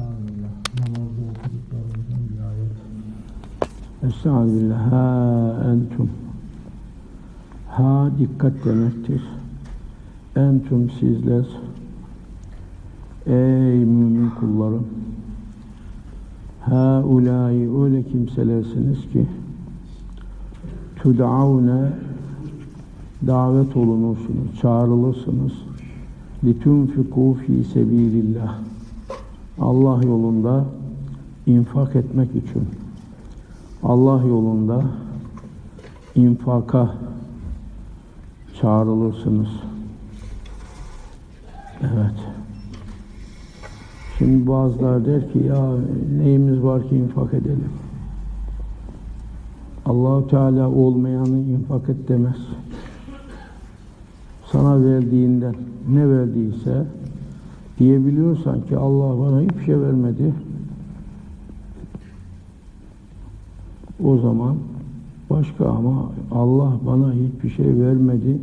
Estağfurullah. Namazda okuduklarımızdan bir. Estağfirullah. Ha entum. Ha dikkat demektir. Entum sizler. Ey mümin kullarım. Ha ulai öyle kimselersiniz ki tud'avne davet olunursunuz, çağrılırsınız. Litunfiku fi sebilillah. Allah yolunda infak etmek için. Allah yolunda infaka çağrılırsınız. Evet. Şimdi bazılar der ki ya neyimiz var ki infak edelim. Allahu Teala olmayanı infak et demez. Sana verdiğinden ne verdiyse diyebiliyorsan ki Allah bana hiçbir şey vermedi. O zaman başka ama Allah bana hiçbir şey vermedi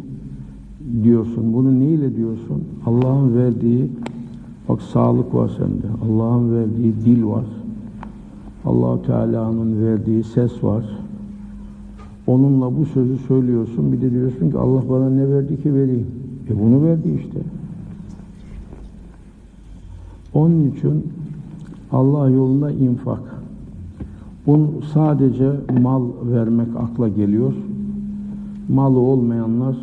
diyorsun. Bunu neyle diyorsun? Allah'ın verdiği bak sağlık var sende. Allah'ın verdiği dil var. allah Teala'nın verdiği ses var. Onunla bu sözü söylüyorsun. Bir de diyorsun ki Allah bana ne verdi ki vereyim. E bunu verdi işte. Onun için Allah yolunda infak. Bunu sadece mal vermek akla geliyor. Malı olmayanlar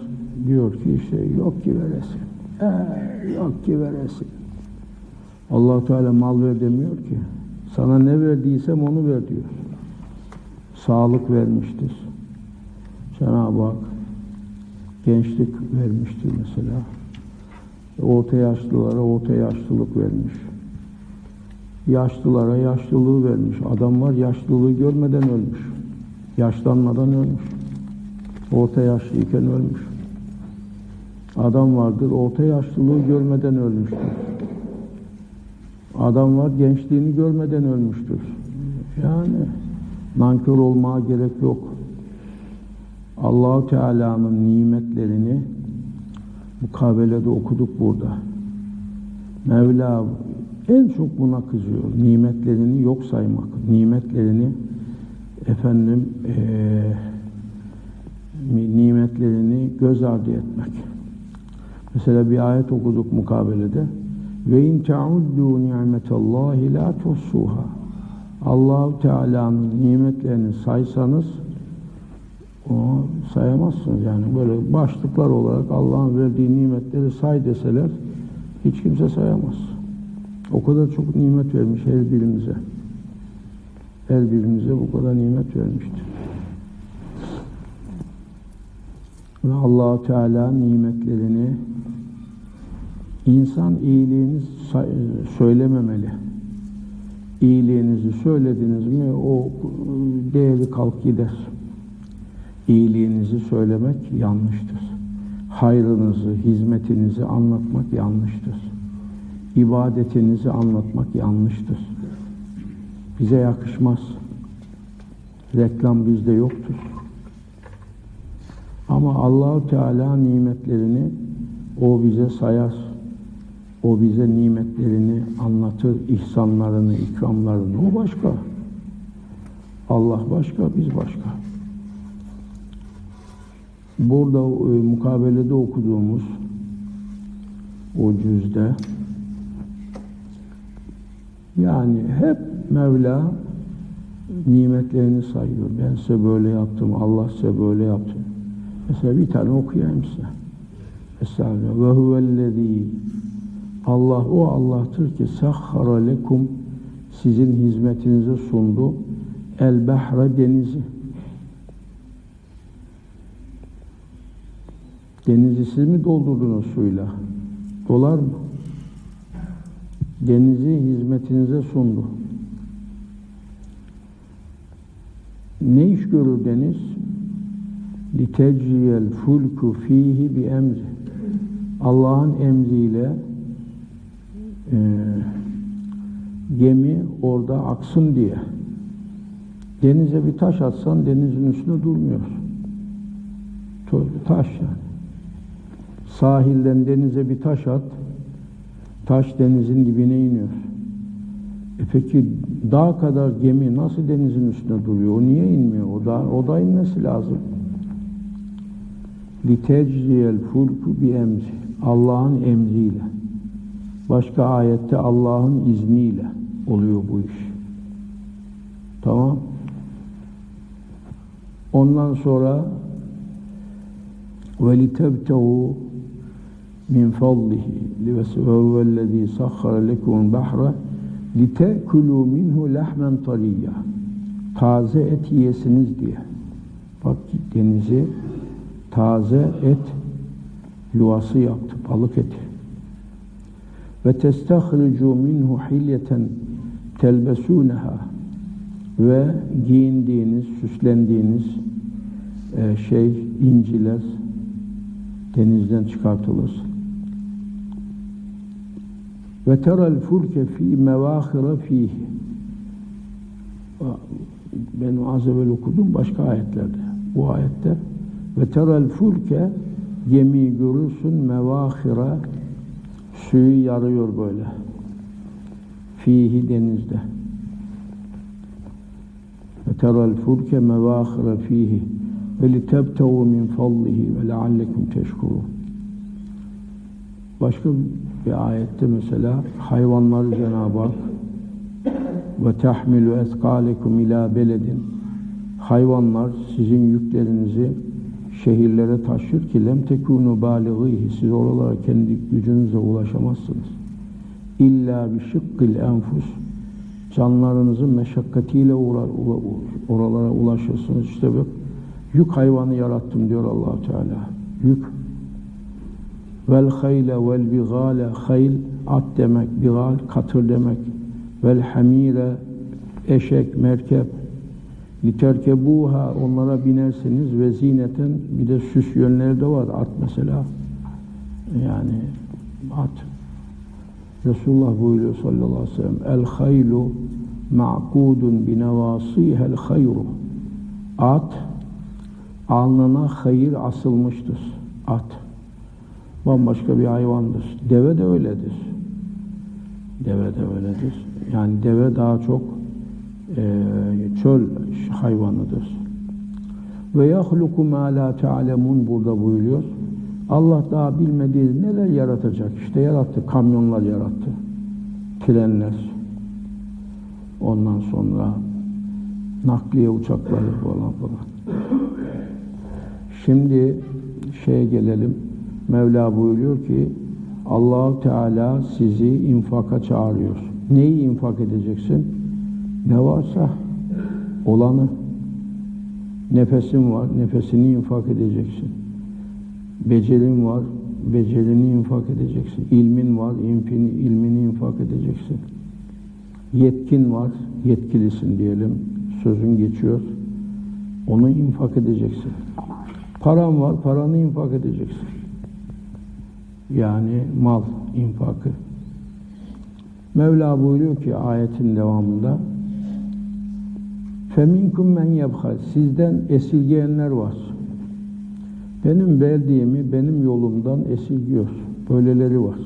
diyor ki işte yok ki veresi. Ee, yok ki veresi. allah Teala mal ver demiyor ki. Sana ne verdiysem onu ver diyor. Sağlık vermiştir. Cenab-ı Hak gençlik vermiştir mesela. Orta yaşlılara orta yaşlılık vermiş. Yaşlılara yaşlılığı vermiş. Adam var yaşlılığı görmeden ölmüş. Yaşlanmadan ölmüş. Orta yaşlıyken ölmüş. Adam vardır orta yaşlılığı görmeden ölmüştür. Adam var gençliğini görmeden ölmüştür. Yani nankör olmaya gerek yok. Allahu Teala'nın nimetlerini mukabelede okuduk burada. Mevla en çok buna kızıyor. Nimetlerini yok saymak. Nimetlerini efendim eee nimetlerini göz ardı etmek. Mesela bir ayet okuduk mukabelede. Ve in ta'uddu ni'metallahi la tuhsuha. Allahu Teala'nın nimetlerini saysanız o sayamazsınız yani böyle başlıklar olarak Allah'ın verdiği nimetleri say deseler hiç kimse sayamaz. O kadar çok nimet vermiş her birimize. Her birimize bu kadar nimet vermiştir. Ve allah Teala nimetlerini insan iyiliğini söylememeli. İyiliğinizi söylediniz mi o değeri kalk gider. İyiliğinizi söylemek yanlıştır. Hayrınızı, hizmetinizi anlatmak yanlıştır. İbadetinizi anlatmak yanlıştır. Bize yakışmaz. Reklam bizde yoktur. Ama Allahu Teala nimetlerini o bize sayar. O bize nimetlerini anlatır, ihsanlarını, ikramlarını. O başka. Allah başka, biz başka. Burada e, mukabelede okuduğumuz o cüzde yani hep Mevla nimetlerini sayıyor. Ben size böyle yaptım, Allah size böyle yaptı. Mesela bir tane okuyayım size. Estağfirullah. Ve huvellezî Allah o Allah'tır ki sahhara lekum sizin hizmetinize sundu el behre denizi. Denizi siz mi doldurdunuz suyla? Dolar mı? Denizi hizmetinize sundu. Ne iş görür deniz? لِتَجْرِيَ الْفُلْكُ ف۪يهِ بِاَمْرِ Allah'ın emriyle e, gemi orada aksın diye. Denize bir taş atsan denizin üstünde durmuyor. Taş yani. Sahilden denize bir taş at, taş denizin dibine iniyor. E peki dağ kadar gemi nasıl denizin üstünde duruyor? O niye inmiyor? O da, o da inmesi lazım. لِتَجْرِيَ الْفُلْكُ بِاَمْرِ Allah'ın emriyle. Başka ayette Allah'ın izniyle oluyor bu iş. Tamam. Ondan sonra وَلِتَبْتَغُوا min fadlihi ve huve'llezî sahhara lekumul bahra litekulu minhu lahmen tariyya taze et yiyesiniz diye. Bak denizi taze et yuvası yaptı balık eti. Ve testahricu minhu hilyeten telbesuneha. Ve giyindiğiniz, süslendiğiniz e, şey inciler denizden çıkartılır. Ve terel fulke fi mevahira fihi. Ben az evvel okudum başka ayetlerde. Bu ayette ve terel fulke gemi görürsün mevahira suyu yarıyor böyle. Fihi denizde. Ve terel fulke mevahira fihi ve litebtevu min fadlihi ve leallekum teşkurun. Başka bir ayette mesela hayvanları Cenab-ı Hak ve tahmilu eskalekum ila beledin hayvanlar sizin yüklerinizi şehirlere taşır ki lem tekunu balighihi siz oralara kendi gücünüze ulaşamazsınız. İlla bi şıkkil enfus canlarınızın meşakkatiyle oralara ulaşırsınız. İşte bak Yük hayvanı yarattım diyor allah Teala. Yük. Vel hayle vel bigale hayl at demek, bigal katır demek. Vel hamire eşek, merkep. Literkebuha onlara binersiniz ve zineten bir de süs yönleri de var at mesela. Yani at. Resulullah buyuruyor sallallahu aleyhi ve sellem el haylu ma'kudun bi nevasihel hayru. At alnına hayır asılmıştır. At. Bambaşka bir hayvandır. Deve de öyledir. Deve de öyledir. Yani deve daha çok e, çöl hayvanıdır. Ve yahluku ma la ta'lemun burada buyuruyor. Allah daha bilmediği neler yaratacak? İşte yarattı. Kamyonlar yarattı. Trenler. Ondan sonra nakliye uçakları falan falan. Şimdi şeye gelelim. Mevla buyuruyor ki Allahu Teala sizi infaka çağırıyor. Neyi infak edeceksin? Ne varsa olanı. Nefesin var, nefesini infak edeceksin. Becerin var, becerini infak edeceksin. İlmin var, ilmini, ilmini infak edeceksin. Yetkin var, yetkilisin diyelim. Sözün geçiyor. Onu infak edeceksin. Paran var, paranı infak edeceksin. Yani mal infakı. Mevla buyuruyor ki ayetin devamında Feminkum men yebhal Sizden esirgeyenler var. Benim verdiğimi benim yolumdan esirgiyor. Böyleleri var.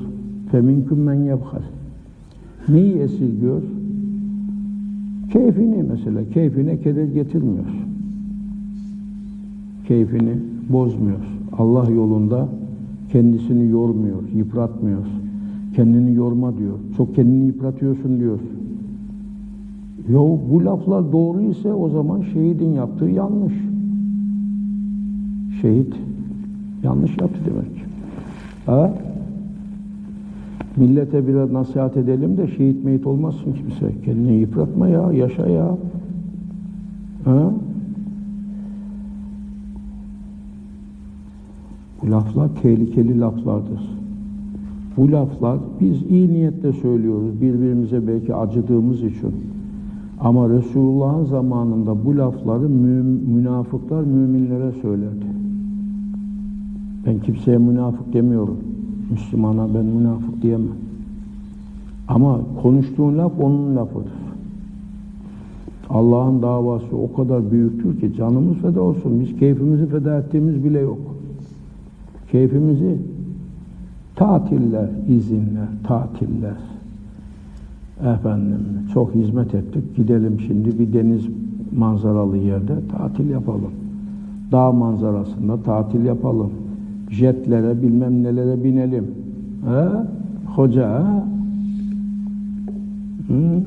Feminkum men yebhal Neyi esirgiyor? Keyfini mesela. Keyfine keder getirmiyor keyfini bozmuyor. Allah yolunda kendisini yormuyor, yıpratmıyor. Kendini yorma diyor. Çok kendini yıpratıyorsun diyor. Yo bu laflar doğru ise o zaman şehidin yaptığı yanlış. Şehit yanlış yaptı demek. Ha? Millete biraz nasihat edelim de şehit meyit olmazsın kimse. Kendini yıpratma ya, yaşa ya. Ha? Laflar tehlikeli laflardır. Bu laflar biz iyi niyetle söylüyoruz birbirimize belki acıdığımız için. Ama Resulullah'ın zamanında bu lafları mü münafıklar müminlere söylerdi. Ben kimseye münafık demiyorum. Müslümana ben münafık diyemem. Ama konuştuğun laf onun lafıdır. Allah'ın davası o kadar büyüktür ki canımız feda olsun. Biz keyfimizi feda ettiğimiz bile yok keyfimizi tatiller, izinler, tatiller. Efendim çok hizmet ettik. Gidelim şimdi bir deniz manzaralı yerde tatil yapalım. Dağ manzarasında tatil yapalım. Jetlere bilmem nelere binelim. He? Hoca he? Hı?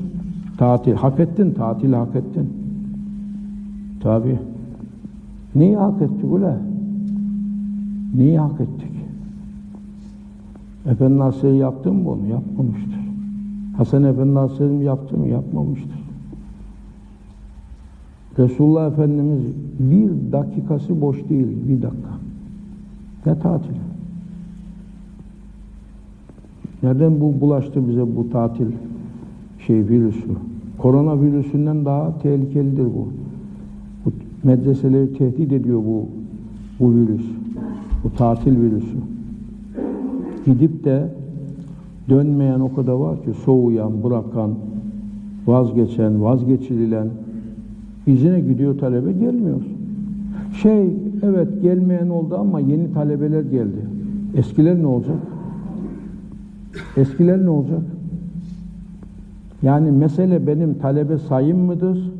Tatil hak ettin, tatil hak ettin. Tabi. Neyi hak ettik ula? Neyi hak ettik? Efendi Aleyhisselam yaptı mı bunu? Yapmamıştır. Hasan Efendi Aleyhisselam yaptı mı? Yapmamıştır. Resulullah Efendimiz bir dakikası boş değil, bir dakika. Ne tatil? Nereden bu bulaştı bize bu tatil şey virüsü? Korona virüsünden daha tehlikelidir bu. Bu medreseleri tehdit ediyor bu bu virüs. Bu tatil virüsü. Gidip de dönmeyen o kadar var ki soğuyan, bırakan, vazgeçen, vazgeçirilen izine gidiyor talebe gelmiyor. Şey evet gelmeyen oldu ama yeni talebeler geldi. Eskiler ne olacak? Eskiler ne olacak? Yani mesele benim talebe sayım mıdır?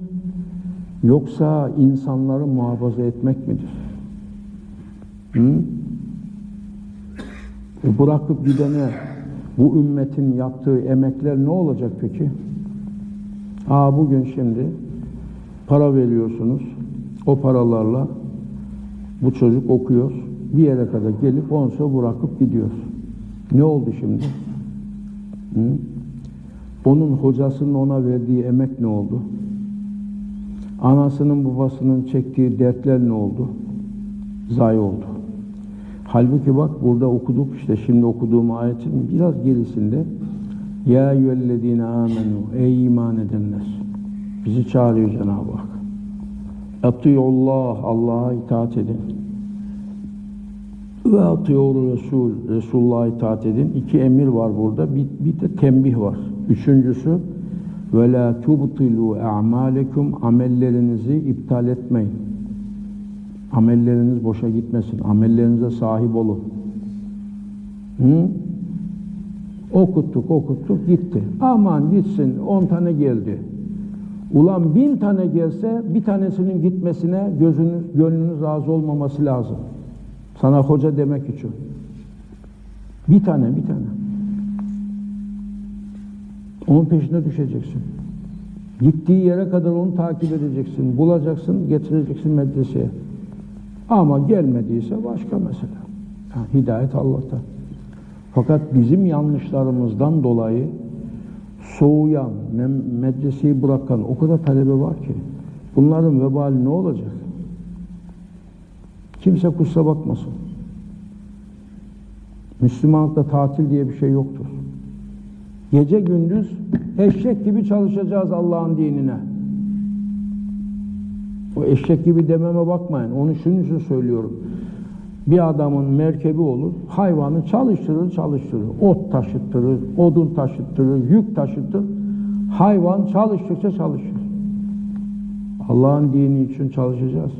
Yoksa insanları muhafaza etmek midir? Hı? E bırakıp gidene bu ümmetin yaptığı emekler ne olacak peki? Aa bugün şimdi para veriyorsunuz. O paralarla bu çocuk okuyor. Bir yere kadar gelip sonra bırakıp gidiyor. Ne oldu şimdi? Hı? Onun hocasının ona verdiği emek ne oldu? Anasının babasının çektiği dertler ne oldu? Zayi oldu. Halbuki bak burada okuduk işte şimdi okuduğum ayetin biraz gerisinde Ya eyyühellezine amenu ey iman edenler bizi çağırıyor Cenab-ı Hak. Atıyullah Allah'a itaat edin. Ve atıyor Resul Resulullah'a itaat edin. İki emir var burada. Bir, bir de tembih var. Üçüncüsü ve la tubtilu a'malekum amellerinizi iptal etmeyin. Amelleriniz boşa gitmesin. Amellerinize sahip olun. Hı? Okuttuk, okuttuk, gitti. Aman gitsin, on tane geldi. Ulan bin tane gelse, bir tanesinin gitmesine gözünüz, gönlünüz razı olmaması lazım. Sana hoca demek için. Bir tane, bir tane. Onun peşine düşeceksin. Gittiği yere kadar onu takip edeceksin. Bulacaksın, getireceksin medreseye. Ama gelmediyse başka mesele. Yani hidayet Allah'tan. Fakat bizim yanlışlarımızdan dolayı soğuyan, medreseyi bırakan o kadar talebe var ki bunların vebali ne olacak? Kimse kusura bakmasın. Müslümanlıkta tatil diye bir şey yoktur. Gece gündüz eşek gibi çalışacağız Allah'ın dinine. O eşek gibi dememe bakmayın. Onu şunun için söylüyorum. Bir adamın merkebi olur, hayvanı çalıştırır, çalıştırır. Ot taşıttırır, odun taşıttırır, yük taşıtır. Hayvan çalıştıkça çalışır. Allah'ın dini için çalışacağız.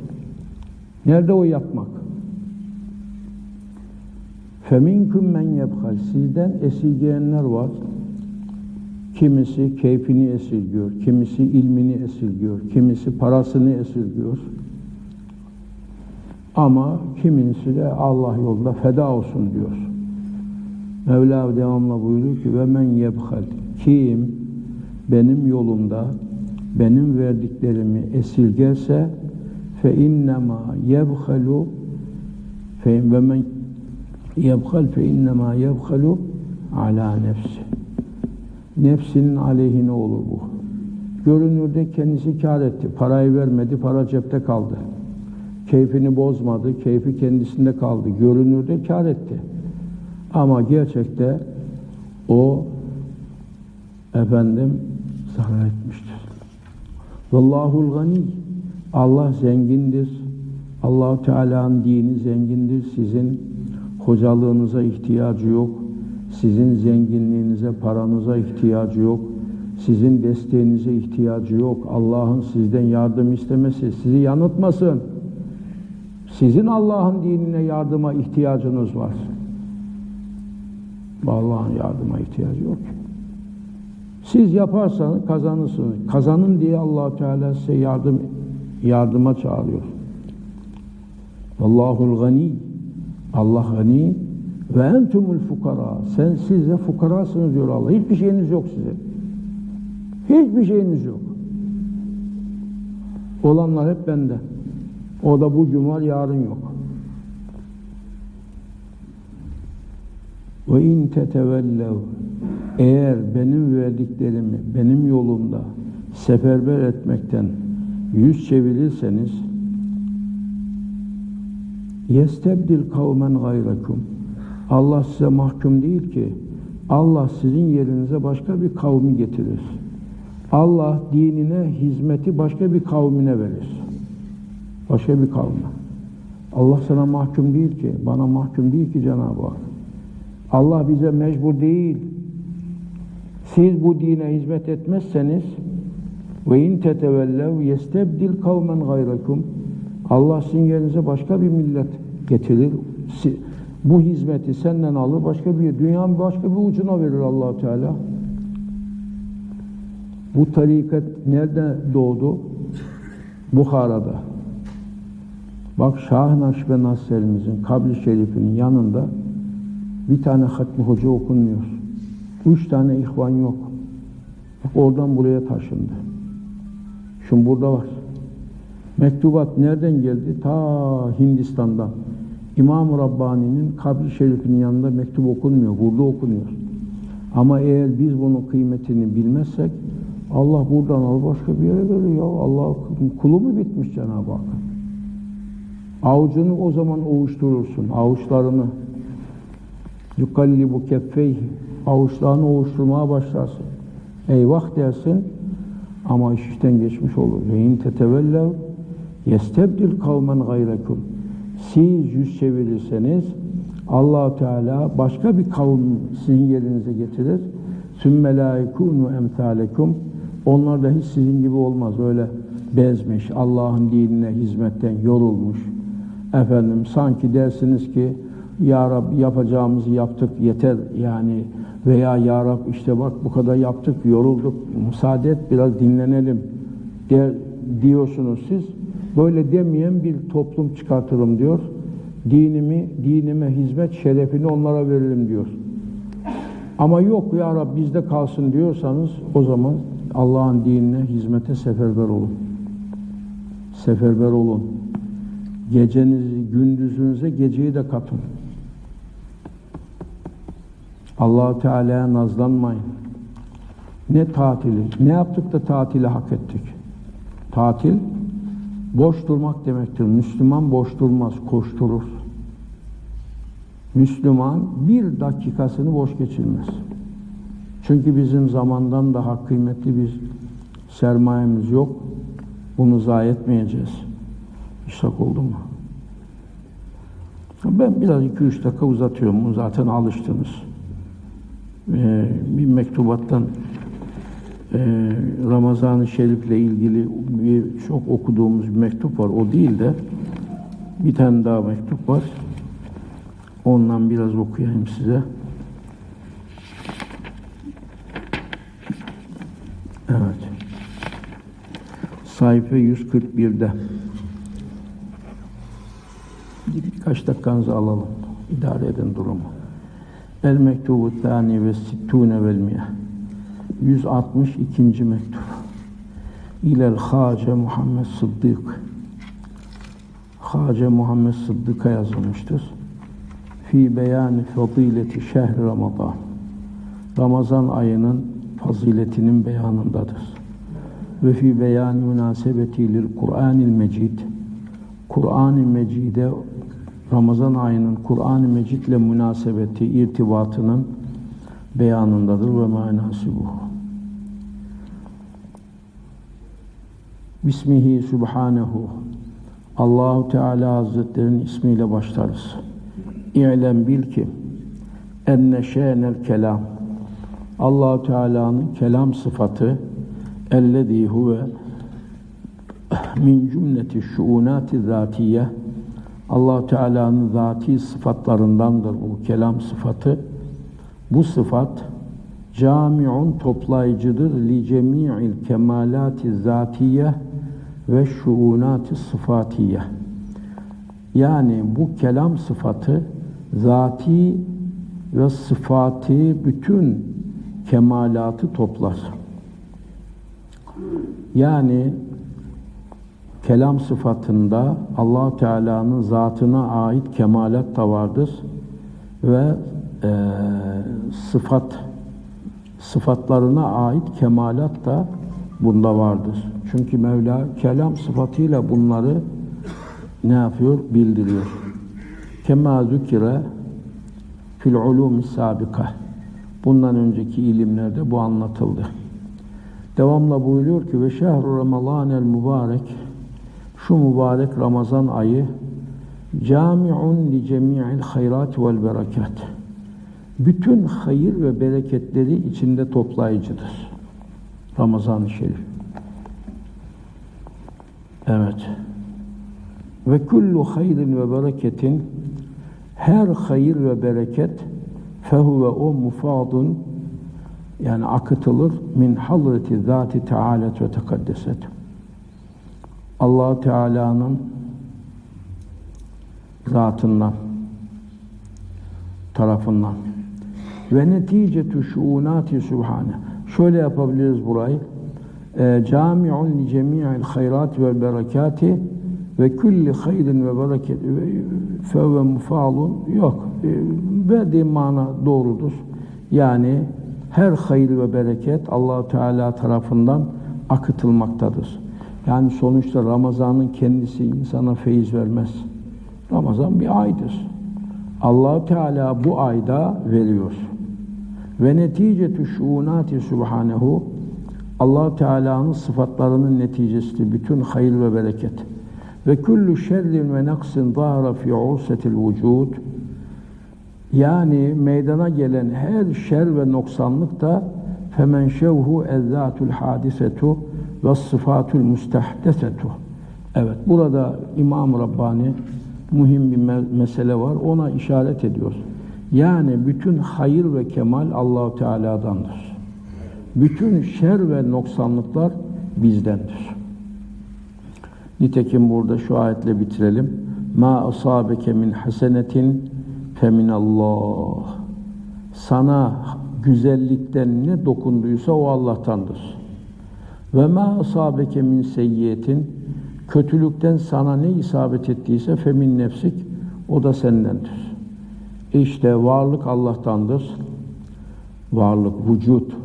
Nerede o yapmak? Feminkum men yebhal. Sizden esirgeyenler var. Kimisi keyfini esirgiyor, kimisi ilmini esirgiyor, kimisi parasını esirgiyor. Ama kimisi de Allah yolunda feda olsun diyor. Mevla devamla buyuruyor ki ve men yebhal. Kim benim yolumda benim verdiklerimi esirgerse fe innema yebhalu fe ve men yebhal fe innema yebhalu ala nefsi. Nefsinin aleyhine olur bu. Görünürde kendisi kar etti. Parayı vermedi, para cepte kaldı. Keyfini bozmadı, keyfi kendisinde kaldı. Görünürde kar etti. Ama gerçekte o efendim zarar etmiştir. Vallahul gani. Allah zengindir. Allahu Teala'nın dini zengindir. Sizin hocalığınıza ihtiyacı yok. Sizin zenginliğinize, paranıza ihtiyacı yok. Sizin desteğinize ihtiyacı yok. Allah'ın sizden yardım istemesi sizi yanıltmasın. Sizin Allah'ın dinine yardıma ihtiyacınız var. Allah'ın yardıma ihtiyacı yok. Siz yaparsanız kazanırsınız. Kazanın diye allah Teala size yardım yardıma çağırıyor. Allahul gani. Allah gani ve entumul fukara. Sen siz de fukarasınız diyor Allah. Hiçbir şeyiniz yok size. Hiçbir şeyiniz yok. Olanlar hep bende. O da bugün var, yarın yok. Ve in tetevellev eğer benim verdiklerimi benim yolumda seferber etmekten yüz çevirirseniz yestebdil kavmen gayrakum Allah size mahkum değil ki Allah sizin yerinize başka bir kavmi getirir. Allah dinine hizmeti başka bir kavmine verir. Başka bir kavme. Allah sana mahkum değil ki, bana mahkum değil ki Cenab-ı Hak. Allah bize mecbur değil. Siz bu dine hizmet etmezseniz ve in tetevellev yestebdil kavmen gayrakum Allah sizin yerinize başka bir millet getirir. Bu hizmeti senden alır, başka bir dünyanın başka bir ucuna verir allah Teala. Bu tarikat nerede doğdu? Bukhara'da. Bak Şah Nakşibend Hazretlerimizin kabri şerifinin yanında bir tane hatmi hoca okunmuyor. Üç tane ihvan yok. Bak oradan buraya taşındı. Şimdi burada var. Mektubat nereden geldi? Ta Hindistan'dan. İmam-ı Rabbani'nin kabri şerifinin yanında mektup okunmuyor. Burada okunuyor. Ama eğer biz bunun kıymetini bilmezsek Allah buradan al başka bir yere verir ya. Allah kulu mu bitmiş Cenab-ı Hak? Avucunu o zaman ovuşturursun. Avuçlarını yukallibu keffeyhi avuçlarını ovuşturmaya başlarsın. Eyvah dersin ama iş işten geçmiş olur. Ve in tetevellev yestebdil kavmen gayrekum. Siz yüz çevirirseniz allah Teala başka bir kavim sizin yerinize getirir. Sümme la yekunu emsalekum. Onlar da hiç sizin gibi olmaz. Öyle bezmiş, Allah'ın dinine hizmetten yorulmuş. Efendim sanki dersiniz ki Ya Rab yapacağımızı yaptık yeter yani veya Ya Rab işte bak bu kadar yaptık yorulduk müsaade et biraz dinlenelim der, diyorsunuz siz. Böyle demeyen bir toplum çıkartırım diyor. Dinimi, dinime hizmet şerefini onlara veririm diyor. Ama yok ya Rab bizde kalsın diyorsanız o zaman Allah'ın dinine hizmete seferber olun. Seferber olun. Gecenizi, gündüzünüze geceyi de katın. allah Teala'ya nazlanmayın. Ne tatili? Ne yaptık da tatili hak ettik? Tatil, boş durmak demektir. Müslüman boş durmaz, koşturur. Müslüman bir dakikasını boş geçirmez. Çünkü bizim zamandan daha kıymetli bir sermayemiz yok. Bunu zayi etmeyeceğiz. İşrak oldu mu? Ben biraz iki üç dakika uzatıyorum. Zaten alıştınız. Ee, bir mektubattan Ramazan-ı Şerif'le ilgili bir çok okuduğumuz bir mektup var. O değil de bir tane daha mektup var. Ondan biraz okuyayım size. Evet. Sayfa 141'de. Bir- Birkaç dakikanızı alalım. İdare edin durumu. El mektubu tani ve sittune vel miyah. 162. mektup. İlel Hace Muhammed Sıddık. Hace Muhammed Sıddık'a yazılmıştır. Fi beyani fadileti şehri Ramazan. Ramazan ayının faziletinin beyanındadır. Ve fi beyan münasebeti lil Kur'anil Mecid. Kur'an-ı Mecid'e Ramazan ayının Kur'an-ı Mecid'le münasebeti, irtibatının beyanındadır ve manasibuhu. Bismihi Subhanehu Allahu Teala Hazretlerinin ismiyle başlarız. İ'lem bil ki enne şe'nel kelam Allahu Teala'nın kelam sıfatı ellezî huve min cümleti şuunati zatiye allah Teala'nın zati sıfatlarındandır bu kelam sıfatı. Bu sıfat camiun toplayıcıdır li cemi'il kemalati zatiye ve şuunati sıfatiye. Yani bu kelam sıfatı zati ve sıfatı bütün kemalatı toplar. Yani kelam sıfatında allah Teala'nın zatına ait kemalat da vardır ve e, sıfat sıfatlarına ait kemalat da bunda vardır. Çünkü Mevla kelam sıfatıyla bunları ne yapıyor? Bildiriyor. Kema zükire fil ulûm sabika. Bundan önceki ilimlerde bu anlatıldı. Devamla buyuruyor ki ve şehru ramazanel mübarek şu mübarek Ramazan ayı camiun li cemi'il hayrat vel berekat. Bütün hayır ve bereketleri içinde toplayıcıdır. Ramazan-ı Şerif. Evet. Ve kullu hayrin ve bereketin her hayır ve bereket fehuve o mufadun yani akıtılır min hazreti zati tealet ve tekaddeset. allah Teala'nın zatından tarafından ve neticetü şuunati sübhane. Şöyle yapabiliriz burayı. E, Cami'un li cemi'il hayrat ve berekati ve kulli hayrin ve bereket fe ve mufalun yok. E, verdiğim mana doğrudur. Yani her hayır ve bereket allah Teala tarafından akıtılmaktadır. Yani sonuçta Ramazan'ın kendisi insana feyiz vermez. Ramazan bir aydır. allah Teala bu ayda veriyor. Ve neticetü şuunati subhanehu allah Teala'nın sıfatlarının neticesi bütün hayır ve bereket. Ve kullu şerrin ve naksin zahara fi ursetil vücud yani meydana gelen her şer ve noksanlık da femen şevhu ezzatul hadisetu ve sıfatul müstehdesetu. Evet burada İmam Rabbani mühim bir me- mesele var. Ona işaret ediyor. Yani bütün hayır ve kemal Allahu Teala'dandır. Bütün şer ve noksanlıklar bizdendir. Nitekim burada şu ayetle bitirelim. Ma asabeke min hasenetin femin Allah. Sana güzellikten ne dokunduysa o Allah'tandır. Ve ma asabeke min seyyiyetin kötülükten sana ne isabet ettiyse femin nefsik o da sendendir. İşte varlık Allah'tandır. Varlık, vücut.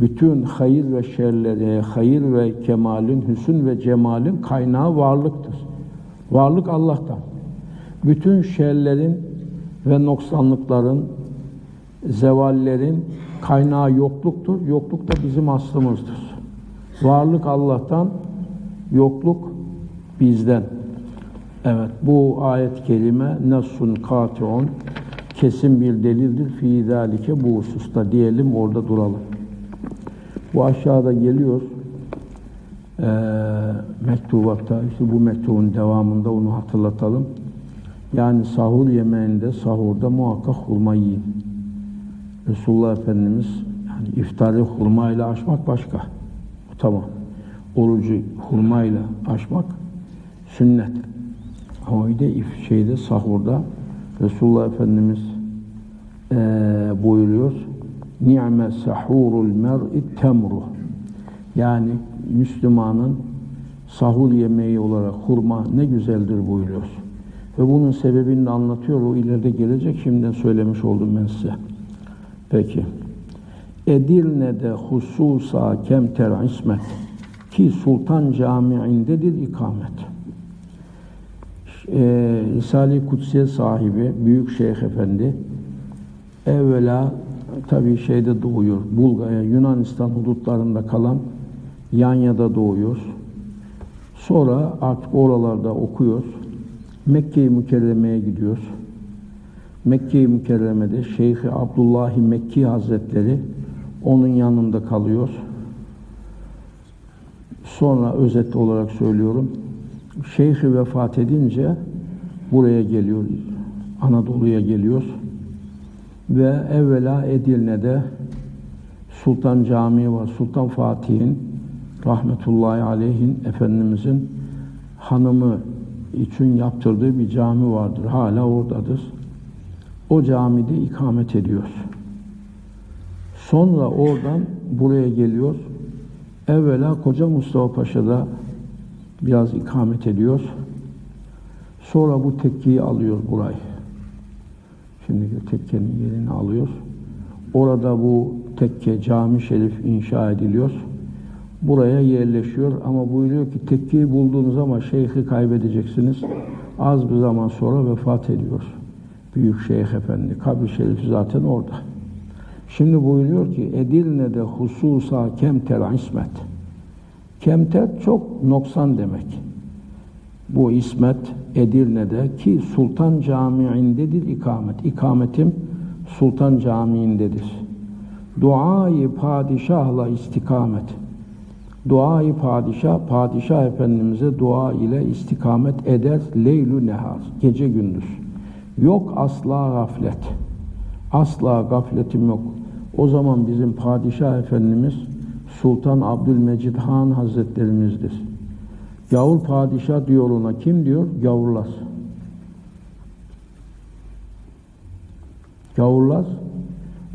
Bütün hayır ve şerleri, hayır ve kemalin, hüsün ve cemalin kaynağı varlıktır. Varlık Allah'tan. Bütün şerlerin ve noksanlıkların, zevallerin kaynağı yokluktur. Yokluk da bizim aslımızdır. Varlık Allah'tan, yokluk bizden. Evet, bu ayet kelime nasun katiun kesin bir delildir fi zalike bu hususta diyelim orada duralım. Bu aşağıda geliyor ee, mektubatta işte bu mektubun devamında onu hatırlatalım. Yani sahur yemeğinde sahurda muhakkak hurma yiyin. Resulullah Efendimiz yani iftarı hurmayla açmak başka. Tamam. Orucu hurmayla açmak sünnet. Ama bir de şeyde sahurda Resulullah Efendimiz eee buyuruyor. Ni'me sahurul mer'i temru. Yani Müslümanın sahur yemeği olarak hurma ne güzeldir buyuruyor. Ve bunun sebebini de anlatıyor. O ileride gelecek. Şimdiden söylemiş oldum ben size. Peki. Edirne'de hususa kemter ismet ki Sultan Camii'ndedir ikamet. Ee, Risale-i Kutsiye sahibi Büyük Şeyh Efendi evvela tabii şeyde doğuyor. Bulgarya, Yunanistan hudutlarında kalan Yanya'da doğuyor. Sonra artık oralarda okuyor. Mekke-i Mükerreme'ye gidiyor. Mekke-i Mükerreme'de Şeyh Abdullah Mekki Hazretleri onun yanında kalıyor. Sonra özet olarak söylüyorum. Şeyhi vefat edince buraya geliyor. Anadolu'ya geliyor. Ve evvela Edirne'de Sultan Camii var. Sultan Fatih'in rahmetullahi aleyhin Efendimizin hanımı için yaptırdığı bir cami vardır. Hala oradadır. O camide ikamet ediyor. Sonra oradan buraya geliyor. Evvela Koca Mustafa Paşa'da biraz ikamet ediyor. Sonra bu tekkeyi alıyor burayı. Şimdi tekkenin yerini alıyor. Orada bu tekke cami şerif inşa ediliyor. Buraya yerleşiyor ama buyuruyor ki tekkeyi buldunuz ama şeyhi kaybedeceksiniz. Az bir zaman sonra vefat ediyor. Büyük Şeyh Efendi. Kabri şerifi zaten orada. Şimdi buyuruyor ki Edirne'de hususa kemter ismet. Kemter çok noksan demek. Bu ismet Edirne'de ki Sultan Camii'ndedir ikamet. İkametim Sultan Camii'ndedir. Duayı padişahla istikamet. Duayı padişah, padişah efendimize dua ile istikamet eder leylü nehar, gece gündüz. Yok asla gaflet. Asla gafletim yok. O zaman bizim padişah efendimiz Sultan Abdülmecid Han Hazretlerimizdir. Gavur padişah diyor ona. Kim diyor? Gavurlar. Gavurlar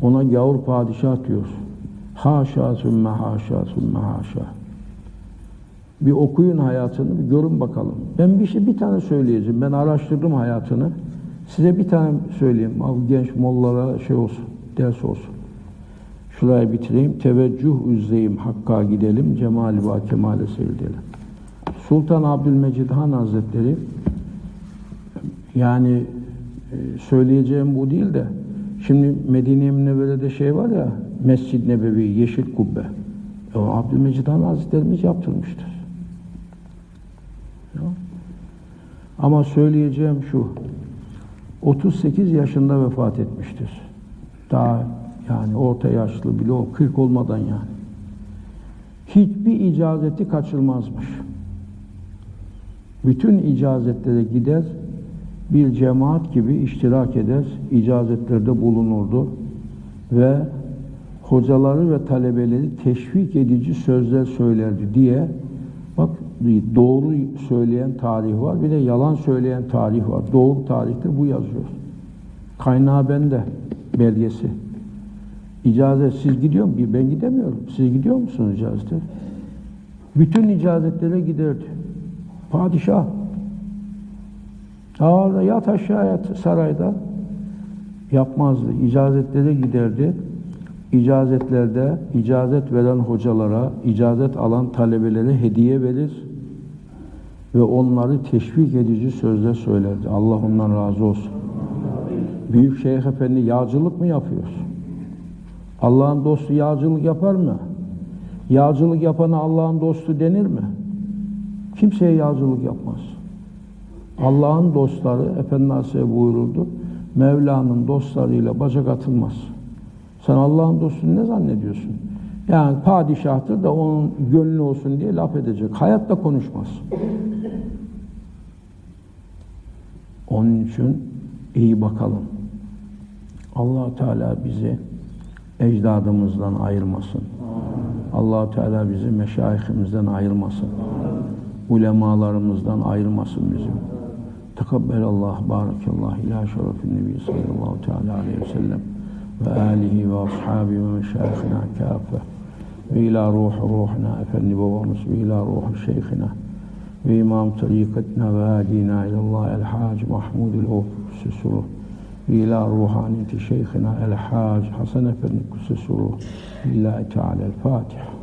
ona gavur padişah diyor. Haşa sümme haşa sümme haşa. Bir okuyun hayatını, bir görün bakalım. Ben bir şey bir tane söyleyeceğim. Ben araştırdım hayatını. Size bir tane söyleyeyim. Abi genç mollalara şey olsun, ders olsun. Şurayı bitireyim. Teveccüh üzleyim, Hakk'a gidelim. Cemali kemale seyredelim. Sultan Abdülmecid Han Hazretleri yani e, söyleyeceğim bu değil de şimdi Medine-i Münevvere'de şey var ya Mescid-i Nebevi, Yeşil Kubbe. O Abdülmecid Han Hazretlerimiz yaptırmıştır. Ya. Ama söyleyeceğim şu 38 yaşında vefat etmiştir. Daha yani orta yaşlı bile o 40 olmadan yani. Hiçbir icazeti kaçırmazmış. Bütün icazetlere gider, bir cemaat gibi iştirak eder, icazetlerde bulunurdu ve hocaları ve talebeleri teşvik edici sözler söylerdi diye bak doğru söyleyen tarih var bir de yalan söyleyen tarih var. Doğru tarihte bu yazıyor. Kaynağı bende belgesi. İcazet siz gidiyor mu? Ben gidemiyorum. Siz gidiyor musunuz icazete? Bütün icazetlere giderdi. Padişah. Orada yat aşağı yat sarayda. Yapmazdı. İcazetlere giderdi. İcazetlerde icazet veren hocalara, icazet alan talebelere hediye verir ve onları teşvik edici sözler söylerdi. Allah ondan razı olsun. Büyük Şeyh Efendi yağcılık mı yapıyor? Allah'ın dostu yağcılık yapar mı? Yağcılık yapana Allah'ın dostu denir mi? Kimseye yağcılık yapmaz. Allah'ın dostları, Efendi Aleyhisselam buyururdu, Mevla'nın dostlarıyla bacak atılmaz. Sen Allah'ın dostunu ne zannediyorsun? Yani padişahtır da onun gönlü olsun diye laf edecek. Hayatta konuşmaz. Onun için iyi bakalım. allah Teala bizi ecdadımızdan ayırmasın. allah Teala bizi meşayihimizden ayırmasın. Ulemalarımızdan ayırmasın bizim. Tekabbelallah, barakallah, ila şerefin nebi sallallahu teala aleyhi ve sellem ve alihi ve ashabi ve meşayihina kâfe ve ila ruh ruhuna efendi babamız ve ila ruh şeyhina ve imam tarikatına ve adina ilallah el-hac Mahmud el-Ofsisuru ve ila ruhaniyeti şeyhina el-hac Hasan efendi kususuruh lillahi teala el-Fatiha